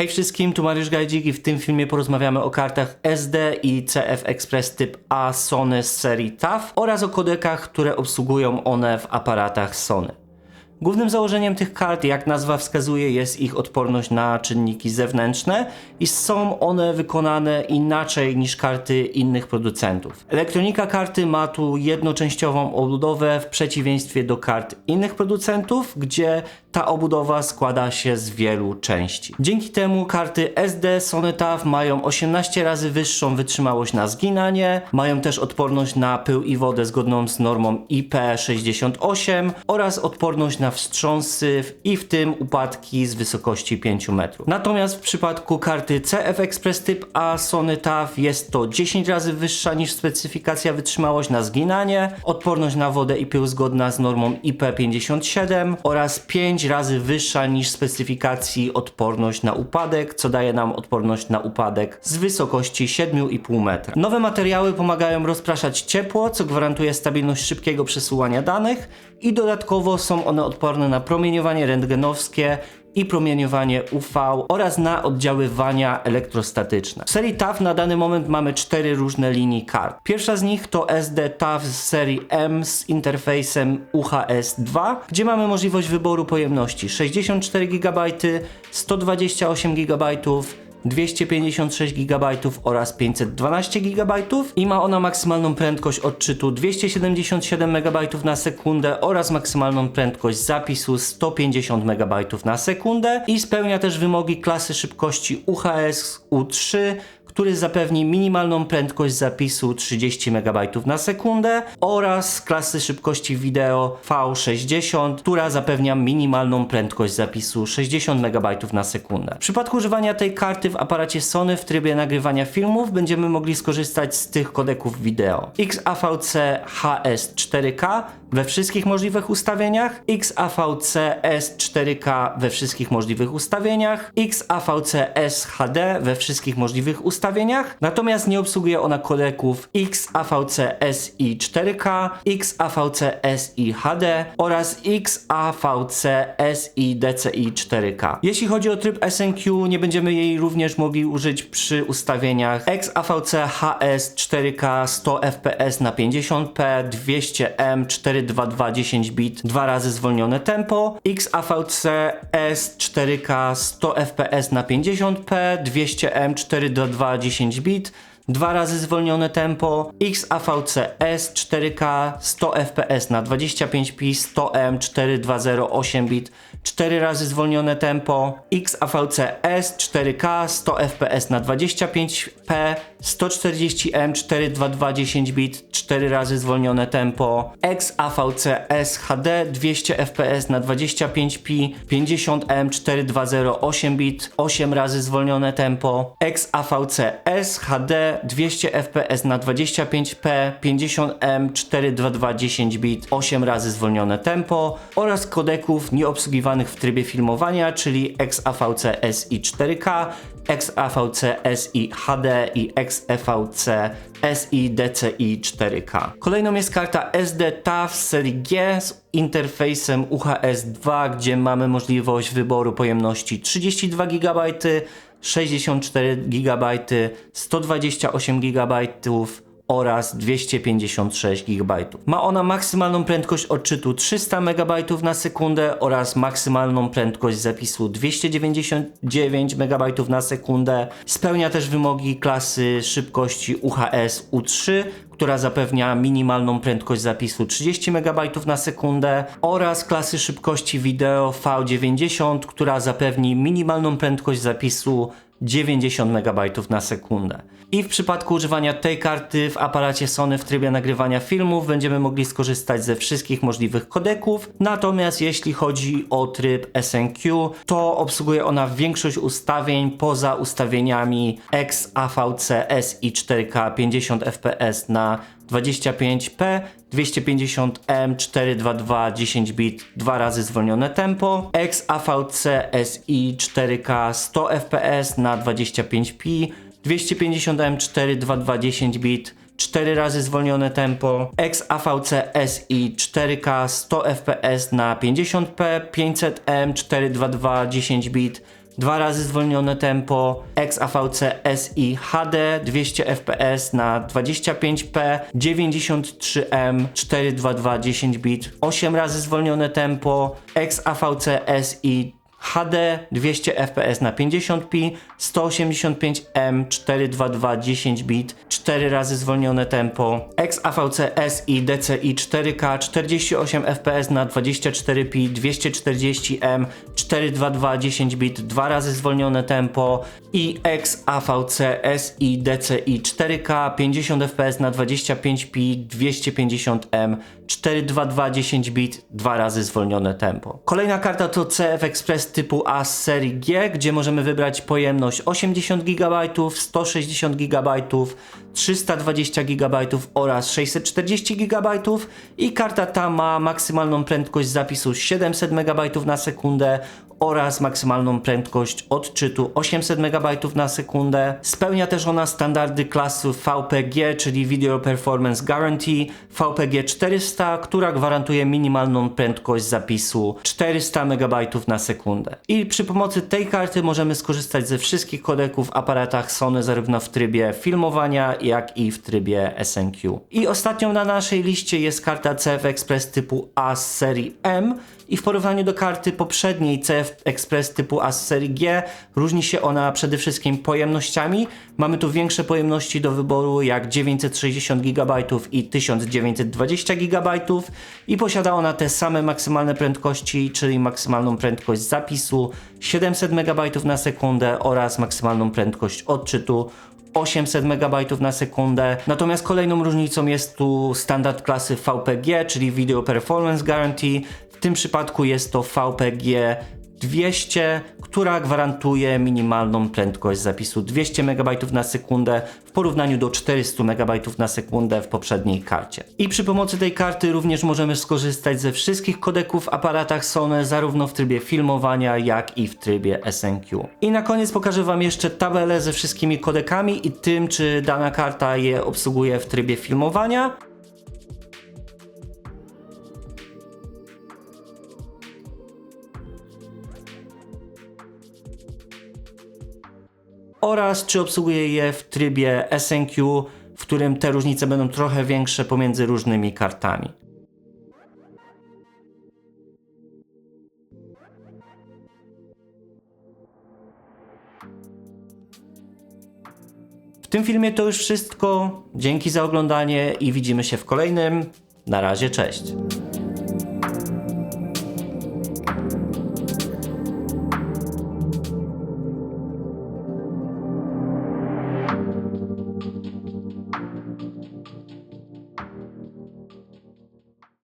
Hej wszystkim, tu Mariusz Gajdzik i w tym filmie porozmawiamy o kartach SD i CF Express typ A Sony z serii TAF oraz o kodekach, które obsługują one w aparatach Sony. Głównym założeniem tych kart, jak nazwa wskazuje, jest ich odporność na czynniki zewnętrzne i są one wykonane inaczej niż karty innych producentów. Elektronika karty ma tu jednoczęściową obudowę w przeciwieństwie do kart innych producentów, gdzie ta obudowa składa się z wielu części. Dzięki temu karty SD Sony TAF mają 18 razy wyższą wytrzymałość na zginanie, mają też odporność na pył i wodę zgodną z normą IP68 oraz odporność na wstrząsy i w tym upadki z wysokości 5 metrów. Natomiast w przypadku karty CF Express typ A Sony TAF jest to 10 razy wyższa niż specyfikacja wytrzymałość na zginanie, odporność na wodę i pył zgodna z normą IP57 oraz 5 razy wyższa niż specyfikacji odporność na upadek, co daje nam odporność na upadek z wysokości 7,5 metra. Nowe materiały pomagają rozpraszać ciepło, co gwarantuje stabilność szybkiego przesyłania danych i dodatkowo są one odporne na promieniowanie rentgenowskie i promieniowanie UV oraz na oddziaływania elektrostatyczne. W serii TAF na dany moment mamy cztery różne linii kart. Pierwsza z nich to SD TAF z serii M z interfejsem UHS-2, gdzie mamy możliwość wyboru pojemności 64 GB, 128 GB, 256 GB oraz 512 GB i ma ona maksymalną prędkość odczytu 277 MB na sekundę oraz maksymalną prędkość zapisu 150 MB na sekundę i spełnia też wymogi klasy szybkości UHS U3 który zapewni minimalną prędkość zapisu 30 MB na sekundę oraz klasy szybkości wideo V60, która zapewnia minimalną prędkość zapisu 60 MB na sekundę. W przypadku używania tej karty w aparacie Sony w trybie nagrywania filmów będziemy mogli skorzystać z tych kodeków wideo. XAVC HS 4K we wszystkich możliwych ustawieniach, XAVC S4K we wszystkich możliwych ustawieniach, XAVC SHD we wszystkich możliwych ustawieniach, natomiast nie obsługuje ona kodeków XAVC SI 4K, XAVC SI HD oraz XAVC SI DCI 4K. Jeśli chodzi o tryb SNQ, nie będziemy jej również mogli użyć przy ustawieniach XAVC HS 4K 100 fps na 50p, 200M 422 10 bit, dwa razy zwolnione tempo, XAVC S 4K 100 fps na 50p, 200M 422 10 bit, dwa razy zwolnione tempo, XAVC S 4K 100 fps na 25p, 100M 420 8 bit, 4 razy zwolnione tempo, XAVC S 4K 100 fps na 25p, 140M 422 10 bit, 4 razy zwolnione tempo, XAVC S HD 200 fps na 25p, 50M 420 8 bit, 8 razy zwolnione tempo, XAVC S HD 200 fps na 25p, 50M 422 10 bit, 8 razy zwolnione tempo oraz kodeków nieobsługiwanych w trybie filmowania, czyli XAVC SI 4K, XAVC SI HD i XEVC SI DCI 4K. Kolejną jest karta SD TAF serii G z interfejsem UHS-2, gdzie mamy możliwość wyboru pojemności 32 GB, 64 GB, 128 GB oraz 256 GB. Ma ona maksymalną prędkość odczytu 300 MB na sekundę oraz maksymalną prędkość zapisu 299 MB na sekundę. Spełnia też wymogi klasy szybkości UHS U3, która zapewnia minimalną prędkość zapisu 30 MB na sekundę oraz klasy szybkości wideo V90, która zapewni minimalną prędkość zapisu 90 MB na sekundę. I w przypadku używania tej karty w aparacie Sony w trybie nagrywania filmów będziemy mogli skorzystać ze wszystkich możliwych kodeków. Natomiast jeśli chodzi o tryb SNQ, to obsługuje ona większość ustawień poza ustawieniami XAVC SI 4K 50 fps na 25p, 250M 422 10 bit, dwa razy zwolnione tempo, XAVC SI 4K 100 fps na 25p, 250M 422 10 bit, 4 razy zwolnione tempo, XAVC SI 4K 100 fps na 50p, 500M 422 10 bit, dwa razy zwolnione tempo, XAVC SI HD 200 fps na 25p, 93M 422 10 bit, 8 razy zwolnione tempo, XAVC SI HD 200 fps na 50p, 185M 422 10 bit, 4 razy zwolnione tempo, XAVC SI DCI 4K 48 fps na 24p, 240M 422 10 bit, 2 razy zwolnione tempo i XAVC SI DCI 4K 50 fps na 25p, 250M 422 10 bit, 2 razy zwolnione tempo. Kolejna karta to CF Express typu A z serii G, gdzie możemy wybrać pojemność 80 GB, 160 GB, 320 GB oraz 640 GB i karta ta ma maksymalną prędkość zapisu 700 MB na sekundę oraz maksymalną prędkość odczytu 800 MB na sekundę. Spełnia też ona standardy klasy VPG, czyli Video Performance Guarantee VPG 400, która gwarantuje minimalną prędkość zapisu 400 MB na sekundę. I przy pomocy tej karty możemy skorzystać ze wszystkich kodeków w aparatach Sony zarówno w trybie filmowania, jak i w trybie SNQ. I ostatnią na naszej liście jest karta CF Express typu A z serii M i w porównaniu do karty poprzedniej CF Express typu A z serii G różni się ona przede wszystkim pojemnościami. Mamy tu większe pojemności do wyboru jak 960 GB i 1920 GB i posiada ona te same maksymalne prędkości, czyli maksymalną prędkość zapisu 700 MB na sekundę oraz maksymalną prędkość odczytu 800 MB na sekundę. Natomiast kolejną różnicą jest tu standard klasy VPG, czyli Video Performance Guarantee. W tym przypadku jest to VPG 200, która gwarantuje minimalną prędkość zapisu 200 MB na sekundę w porównaniu do 400 MB na sekundę w poprzedniej karcie. I przy pomocy tej karty również możemy skorzystać ze wszystkich kodeków w aparatach Sony, zarówno w trybie filmowania, jak i w trybie SNQ. I na koniec pokażę Wam jeszcze tabelę ze wszystkimi kodekami i tym, czy dana karta je obsługuje w trybie filmowania. Oraz czy obsługuje je w trybie SNQ, w którym te różnice będą trochę większe pomiędzy różnymi kartami. W tym filmie to już wszystko. Dzięki za oglądanie i widzimy się w kolejnym. Na razie, cześć.